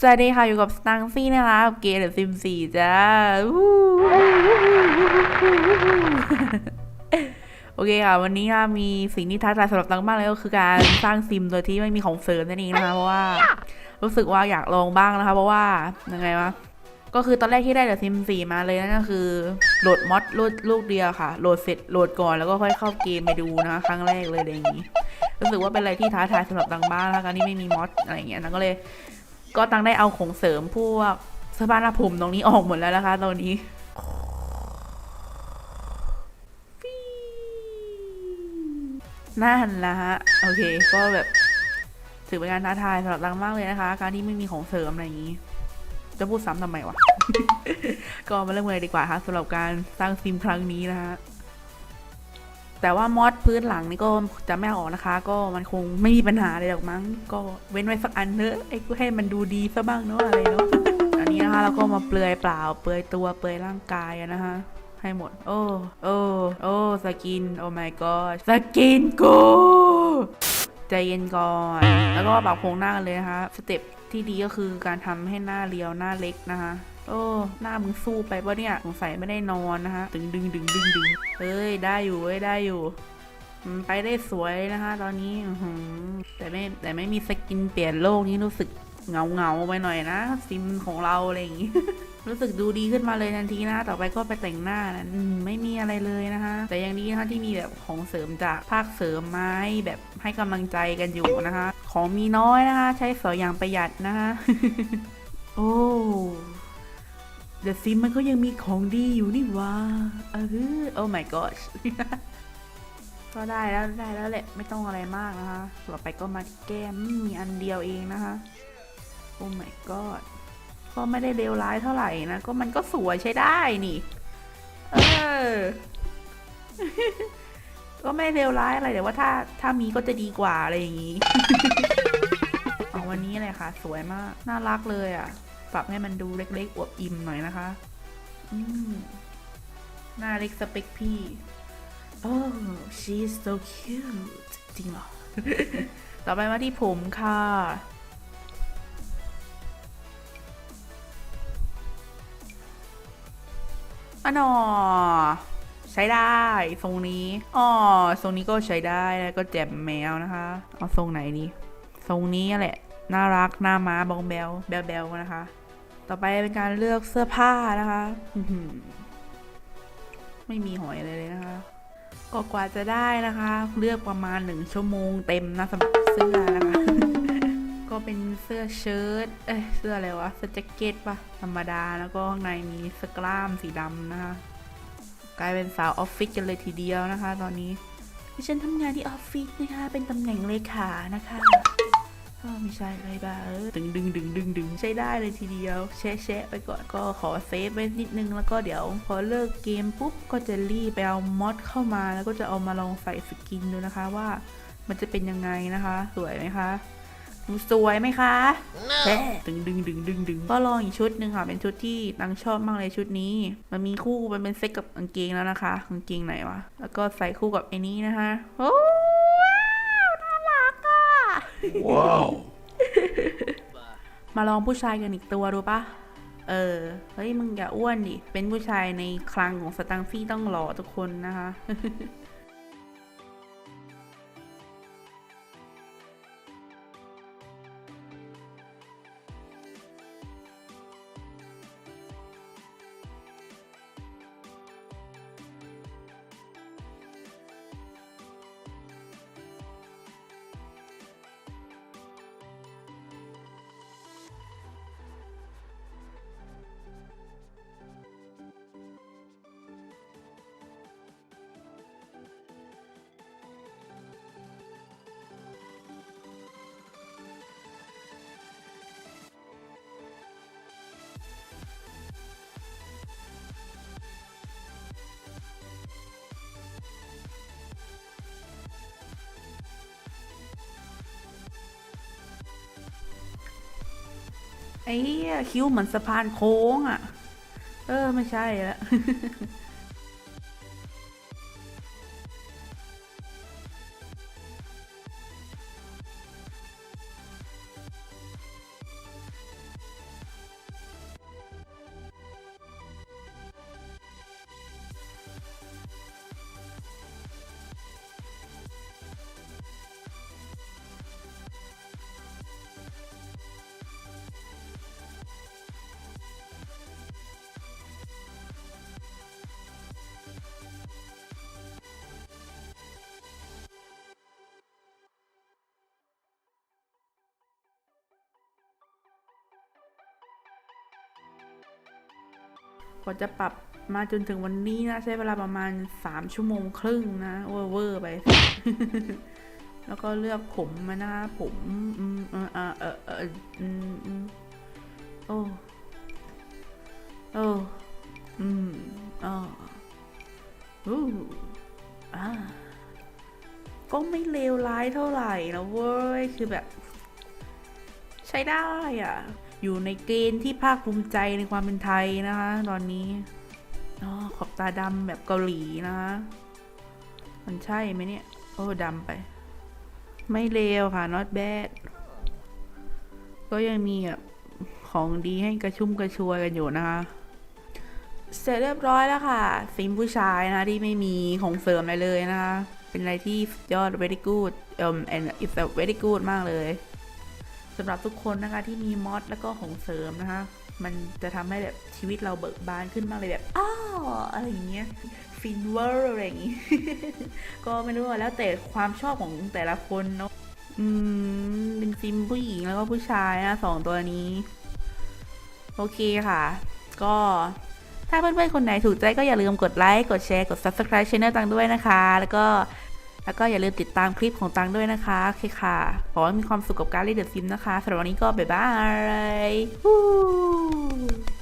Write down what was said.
สวัสดีค่ะ อยู่กับสตังซี่นะคะเกมเดอซิมสี่จ้าโอเคค่ะ วันนี้ค่ะมีสิ่งที่ท้าทายสำหรับตังมากเลยก็คือการสร้างซิมโดยที่ไม่มีของเสริมนั่นเองนะคะ เพราะว่ารู้สึกว่าอยากลองบ้างนะคะ เพราะว่ายังไงวะก็คือตอนแรกที่ได้เดอะซิมสี่มาเลยนั่นก็คือโหลดมอดลูกลูกเดียวค่ะโหลดเสร็จโหลดก่อนแล้วก็ค่อยเข้าเกมไปดูนะคะครั้งแรกเลยอะไรอย่างนี้รู้สึกว่าเป็นอะไรที่ท้าทายสำหรับตังบ้างนะคะที่ไม่มีมอดอะไรอย่างเงี้ยตังก็เลย ก็ตั้งได้เอาของเสริมพวกเสื้อผ้าหน้าผมตรงนี้ออกหมดแล้วนะคะ ตอนนี้นั่นละฮะ โอเค ก็แบบถือเป็นการท้าทายสำหรับตังมากเลยนะคะ การที่ไม่มีของเสริมอะไรอย่างนี้ จะพูดซ้ำทำไมวะ ก็มาเริ่มเลยดีกว่าค่ะสำหรับการสร้างซิมครั้งนี้นะฮะ แต่ว่ามอดพื้นหลังนี่ก็จะไม่ออกนะคะ ก็มันคงไม่มีปัญหาอะไรหรอกมั้ง ก็เว้นไว้สักอันเนอะไอ้กูให้มันดูดีซะบ้างเนอะอะไรเนาะอันนี้นะคะเราก็มาเปลือยเปล่า เปลือยตัวเปลือยร่างกายนะคะให้หมด โอ้โอ้โอ้สกิน โอ้ my god สกินกูใจเย็นก่อน แล้วก็ปรับโครงหน้ากันเลยนะคะ สเต็ปที่ดีก็คือการทำให้หน้าเรียวหน้าเล็กนะคะ โอ้หน้ามึงสู้ไปปะเนี่ยสงสัยไม่ได้นอนนะคะดึงดึงดึงดึงดึงเอ้ย ได้อยู่เว้ย ได้อยู่ไปได้สวยนะคะตอนนี้แต่ไม่แต่ไม่มีสกินเปลี่ยนโลกนี้รู้สึกเงาเงาๆไปหน่อยนะซิมของเราอะไรอย่างงี้ รู้สึกดูดีขึ้นมาเลยทันทีนะ ต่อไปก็ไปแต่งหน้านะไม่มีอะไรเลยนะคะ แต่ยังดีนะคะที่มีแบบของเสริมจากภาคเสริมไม้แบบให้กำลังใจกันอยู่นะคะ ของมีน้อยนะคะ ใช้สอยอย่างประหยัดนะคะ โอ้ เดอะซิมมันก็ยังมีของดีอยู่นี่ว่าเออโอ้ my gosh ก็ได้แล้วได้แล้วแหละไม่ต้องอะไรมากนะคะต่อไปก็มาแก้มมมีอันเดียวเองนะคะ โอ้ my god ก็ไม่ได้เลวร้ายเท่าไหร่นะ ก็มันก็สวยใช้ได้นี่ เออ ก็ไม่เลวร้ายอะไรแต่ว่าถ้าถ้ามีก็จะดีกว่าอะไรอย่างนี้ เอาวันนี้เลยค่ะ สวยมาก น่ารักเลยอะ ปรับให้มันดูเล็กๆอวบอิ่มหน่อยนะคะ อืมหน้าเล็กสเปคพี่ oh she's so cute จริงเหรอ ต่อไปมาที่ผมค่ะอะหนอใช้ได้ ทรงนี้อ๋อทรงนี้ก็ใช้ได้แล้วก็แจ่มแมวนะคะ เอาทรงไหนดี ทรงนี้แหละ น่ารัก หน้าม้าบองแบลแบลแบลนะคะ ต่อไปเป็นการเลือกเสื้อผ้านะคะไม่มีหอยเลยเลยนะคะก็กว่าจะได้นะคะ เลือกประมาณหนึ่งชั่วโมงเต็มนะสำหรับเสื้อนะคะ ก็เป็นเสื้อเชิ้ตเอ้ยเสื้ออะไรวะเสื้อแจ็คเก็ตปะธรรมดาแล้วก็ข้างในมีสกล้ามสีดำนะคะ กลายเป็นสาวออฟฟิศกันเลยทีเดียวนะคะ ตอนนี้ดิฉันทำงานที่ออฟฟิศนะคะ เป็นตำแหน่งเลขานะคะ ก็ไม่ใช่อะไรบ้าเออดึงดึงดึงดึงดึงใช้ได้เลยทีเดียว แชะแชะไปก่อนก็ขอเซฟไว้นิดนึงแล้วก็เดี๋ยว พอเลิกเกมปุ๊บก็จะรีบไปเอามอดเข้ามา แล้วก็จะเอามาลองใส่สกินดูนะคะว่ามันจะเป็นยังไงนะคะ สวยไหมคะสวยไหมคะแฮ่ดึงดึงดึงดึงดึงก็ลองอีกชุดหนึ่งค่ะ เป็นชุดที่นางชอบมากเลยชุดนี้ มันมีคู่มันเป็นเซ็ตกับกางเกงแล้วนะคะกางเกงไหนวะ แล้วก็ใส่คู่กับไอ้นี้นะคะ โอ้ ว้าว มาลองผู้ชายกันอีกตัวดูปะเออ เฮ้ย มึงอย่าอ้วนดิ เป็นผู้ชายในคลังของสตังฟี่ต้องหล่อทุกคนนะคะ ไอ้คิ้วเหมือนสะพานโค้งอะ เออ ไม่ใช่ละ ว่าจะปรับมาจนถึงวันนี้นะ ใช้เวลาประมาณสามชั่วโมงครึ่งนะเวอร์เวอร์ไป แล้วก็เลือกผมมาหน้าผมอืมเออเออเออเอออืมอืมโอ้โอ้อืมอ๋ออู้อ่าก็ไม่เลวร้ายเท่าไหร่นะเว้ย คือแบบ ใช้ได้อะ อยู่ในเกณฑ์ที่ภาคภูมิใจในความเป็นไทยนะคะ ตอนนี้อ๋อขอบตาดำแบบเกาหลีนะคะมันใช่ไหมเนี่ย โอ้ดำไป ไม่เลวค่ะ not bad ก็ยังมีแบบของดีให้กระชุ่มกระชวยกันอยู่นะคะ เสร็จเรียบร้อยแล้วค่ะฟิล์มผู้ชายนะที่ไม่มีของเสริมอะไรเลยนะคะ เป็นอะไรที่ยอด very good um and it's very good มากเลย สำหรับทุกคนนะคะที่มีมอดแล้วก็ของเสริมนะคะ มันจะทำให้แบบชีวิตเราเบิกบานขึ้นมากเลยแบบอ้าวอะไรอย่างเงี้ยฟินเวอร์อะไรอย่างงี้ ก็ไม่รู้แล้วแต่ความชอบของแต่ละคนเนาะอืมเป็นฟิมผู้หญิงแล้วก็ผู้ชายนะสองตัวนี้ โอเคค่ะ ก็ถ้าเพื่อนๆ คนไหนถูกใจก็อย่าลืมกดไลค์ กดแชร์ กด subscribe channel ตังด้วยนะคะ แล้วก็ แล้วก็อย่าลืมติดตามคลิปของตังด้วยนะคะ โอเคค่ะ ขอให้มีความสุขกับการเล่นเดอะซิมนะคะสำหรับวันนี้ก็บ๊ายบายฮู้